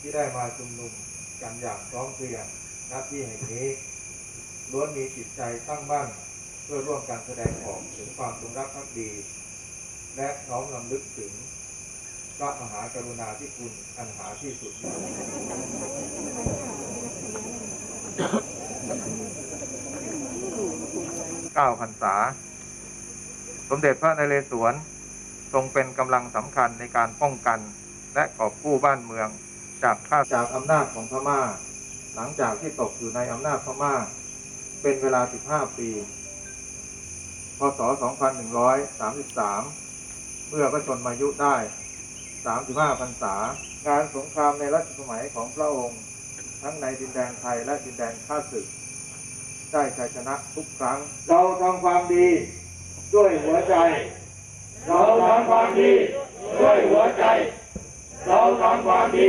ที่ได้มาชุมนุมกันอย่างพร้อมเพรียงณที่แห่งนี้ล้วนมีจิตใจตั้งมั่นเพื่อร่วมการแสดงออกถึงความจงรักภักดี และน้อมรำลึกถึงพระมหากรุณาธิคุณอันหาที่สุดเก้าพรรษา สมเด็จพระนเรศวรทรงเป็นกำลังสำคัญในการป้องกันและกอบกู้บ้านเมือง จากข้าจากอำนาจของพม่า หลังจากที่ตกอยู่ในอำนาจพม่า เป็นเวลา 15 ปี พศ 2133 เมื่อพระชนมายุได้ 35พรรษา การสงครามในรัชสมัยของพระองค์ ทั้งในดินแดนไทยและดินแดนข้าศึก ได้ชัยชนะทุกครั้ง เราทำความดีด้วยหัวใจ เราทำความดีด้วยหัวใจ เราทำความดี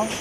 Wow.